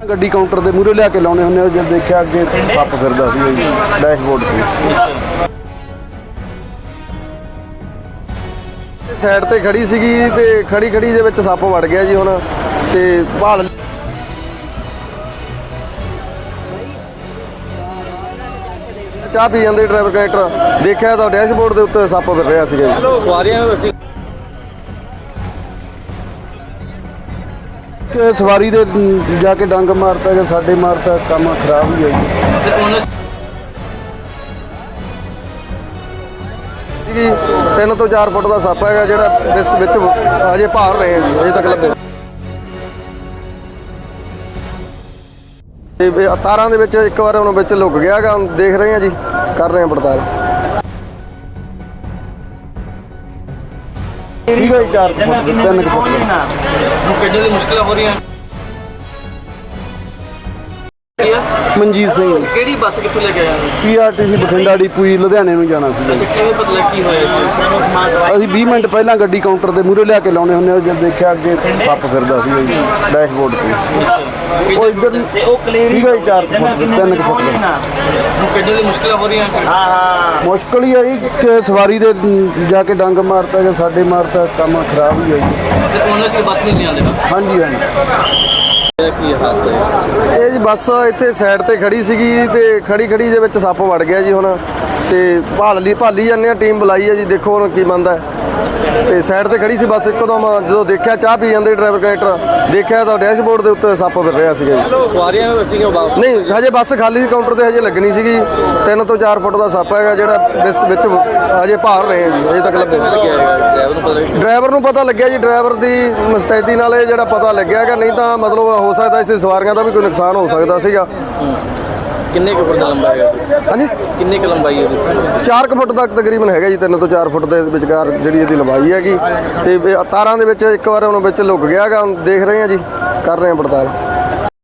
ਗੱਡੀ ਕਾਊਂਟਰ ਦੇ ਮੂਹਰੇ ਲਿਆ ਕੇ ਲਾਉਣੇ ਹੁੰਦੇ ਆ ਜਦ ਦੇਖਿਆ ਅੱਗੇ ਸੱਪ ਫਿਰਦਾ ਸੀ ਡੈਸ਼ਬੋਰਡ ਤੇ ਸਾਈਡ ਤੇ ਖੜੀ ਸੀਗੀ ਤੇ ਖੜੀ ਖੜੀ ਦੇ ਵਿੱਚ ਸੱਪ ਵੜ ਗਿਆ ਜੀ ਹੁਣ, ਤੇ ਭਾਲ ਚਾਹ ਪੀ ਜਾਂਦੇ ਡਰਾਈਵਰ ਕਨੈਕਟਰ ਦੇਖਿਆ ਤਾਂ ਡੈਸ਼ਬੋਰਡ ਦੇ ਉੱਤੇ ਸੱਪ ਫਿਰ ਰਿਹਾ ਸੀਗਾ ਜੀ। ਸਵਾਰੀਆਂ ਅਸੀਂ ਕਿ ਸਵਾਰੀ ਦੇ ਜਾ ਕੇ ਡੰਗ ਮਾਰਤਾ ਜਾਂ ਸਾਡੇ ਮਾਰਤਾ ਕੰਮ ਖਰਾਬ ਹੀ ਹੈ ਜੀ। ਤੇ ਉਹਨਾਂ ਜੀ ਤਿੰਨ ਤੋਂ 4 ਫੁੱਟ ਦਾ ਸੱਪ ਹੈਗਾ ਜਿਹੜਾ ਇਸ ਵਿੱਚ ਅਜੇ ਭਾਰ ਰਹੇ ਜੀ ਅਜੇ ਤੱਕ ਲੱਭੇ। ਤੇ ਤਾਰਾਂ ਦੇ ਵਿੱਚ ਇੱਕ ਵਾਰ ਹੁਣ ਵਿੱਚ ਲੁਕ ਗਿਆ ਹੈਗਾ ਹੁਣ ਦੇਖ ਰਹੇ ਆ ਜੀ ਕਰ ਰਹੇ ਆ ਪੜਤਾਲ। ਠੀਕ ਹੈ ਜੀ 4 ਫੁੱਟ ਤਿੰਨ ਕੁ ਫੁੱਟ। ਦਾ। ਨੂੰ ਕੱਢਣ ਦੀ ਮੁਸ਼ਕਲਾਂ ਹੋ ਰਹੀਆਂ? ਕੀ ਆ? ਮਨਜੀਤ ਸਿੰਘ। ਕਿਹੜੀ ਬੱਸ ਕਿੱਥੋਂ ਲੈ ਕੇ ਆਇਆ ਪੀਆਰਟੀਸੀ ਬਠਿੰਡਾ ਡਿਪੂ ਜੀ ਲੁਧਿਆਣੇ ਨੂੰ ਜਾਣਾ ਸੀ। ਅੱਛਾ ਕਿਵੇਂ ਪਤਾ ਕੀ ਹੋਇਆ ਜੀ? ਅਸੀਂ 20 ਮਿੰਟ ਪਹਿਲਾਂ ਗੱਡੀ ਕਾਊਂਟਰ ਦੇ ਮੂਹਰੇ ਲਿਆ ਕੇ ਲਾਉਣੇ ਹੁੰਦੇ ਆ ਜਦ ਦੇਖਿਆ ਅੱਗੇ ਸੱਪ ਫਿਰਦਾ ਸੀ ਡੈਸ਼ਬੋਰਡ ਤੇ। ਉਹ ਇੱਧਰ ਨੂੰ- ਤੇ ਉਹ ਕਲੀਅਰ ਠੀਕ ਹੈ ਜੀ 4 ਫੁੱਟ ਤਿੰਨ ਕੁ ਫੁੱਟ ਦਾ। ਨੂੰ ਕੱਢਣ ਦੀ ਮੁਸ਼ਕਲਾਂ ਹੋ ਰਹੀਆਂ ਹਾਂ ਹਾਂ। ਮੁਸ਼ਕਲ ਹੀ ਹੈ ਜੀ ਕਿ ਸਵਾਰੀ ਦੇ ਜਾ ਕੇ ਡੰਗ ਮਾਰਤਾ ਜਾਂ ਸਾਡੇ ਮਾਰਤਾ ਕੰਮ ਖਰਾਬ ਹੀ ਹੈ ਜੀ। ਤੇ ਉਹਨਾਂ ਚ ਬੱਸ ਨਹੀਂ ਲਿਆਂਦੇ ਨਾ? ਹਾਂਜੀ ਹਾਂਜੀ। ਇਹ ਕੀ ਹਾਸਾ ਹੈ? ਇਹ ਜੀ ਬੱਸ ਇੱਥੇ ਸਾਈਡ ਤੇ ਖੜੀ ਸੀਗੀ ਤੇ ਖੜੀ ਖੜੀ ਦੇ ਵਿੱਚ ਸੱਪ ਵੜ ਗਿਆ ਜੀ ਹੁਣ। ਤੇ ਭਾਲ ਲਈ ਭਾਲੀ ਜਾਂਦੇ ਆ ਟੀਮ ਬੁਲਾਈ ਹੈ ਜੀ ਦੇਖੋ ਹੁਣ ਕੀ ਬੰਦਾ ਤੇ ਸਾਈਡ ਤੇ ਖੜੀ ਸੀ ਬੱਸ ਇੱਕਦਮ ਜਦੋਂ ਦੇਖਿਆ ਚਾਹ ਪੀ ਜਾਂਦੇ ਡਰਾਈਵਰ ਕਨੈਕਟਰ ਦੇਖਿਆ ਤਾਂ ਡੈਸ਼ਬੋਰਡ ਦੇ ਉੱਤੇ ਸੱਪ ਫਿਰ ਰਿਹਾ ਸੀਗਾ ਜੀ। ਸਵਾਰੀਆਂ ਅਸੀਂ ਵਾਪਸ? ਨਹੀਂ ਹਜੇ ਬੱਸ ਖਾਲੀ ਸੀ ਕਾਊਂਟਰ ਤੇ ਹਜੇ ਲੱਗਣੀ ਸੀਗੀ। 3 ਤੋਂ 4 ਫੁੱਟ ਦਾ ਸੱਪ ਹੈਗਾ ਜਿਹੜਾ ਇਸ ਵਿੱਚ ਹਜੇ ਭਾਰ ਰਹੇ ਜੀ ਅਜੇ ਤੱਕ ਲੱਭੇ ਡਰਾਈਵਰ ਨੂੰ ਪਤਾ ਲੱਗਿਆ ਜੀ ਡਰਾਈਵਰ ਦੀ ਮਸਤੈਦੀ ਨਾਲ ਇਹ ਜਿਹੜਾ ਪਤਾ ਲੱਗਿਆ ਕਿ ਨਹੀਂ ਤਾਂ ਮਤਲਬ ਹੋ ਸਕਦਾ ਇਸ ਸਵਾਰੀਆਂ ਦਾ ਵੀ ਕੋਈ ਨੁਕਸਾਨ ਹੋ ਸਕਦਾ ਸੀਗਾ। ਕਿੰਨੇ ਕੁ ਫੁੱਟ ਦਾ ਲੰਬਾ ਹੈਗਾ? ਹਾਂਜੀ। ਕਿੰਨੇ ਕੁ ਲੰਬਾਈ ਹੈ ਉਹਦੀ 4 ਫੁੱਟ ਤੱਕ ਤਕਰੀਬਨ ਹੈਗਾ ਜੀ 3 ਤੋਂ 4 ਫੁੱਟ ਦੇ ਵਿਚਕਾਰ ਜਿਹੜੀ ਇਹਦੀ ਲੰਬਾਈ ਹੈਗੀ। ਤੇ ਤਾਰਾਂ ਦੇ ਵਿੱਚ ਇੱਕ ਵਾਰ ਹੁਣ ਵਿੱਚ ਲੁਕ ਗਿਆ ਹੈਗਾ ਹੁਣ ਦੇਖ ਰਹੇ ਆ ਜੀ ਕਰ ਰਹੇ ਆ ਪੜਤਾਲ।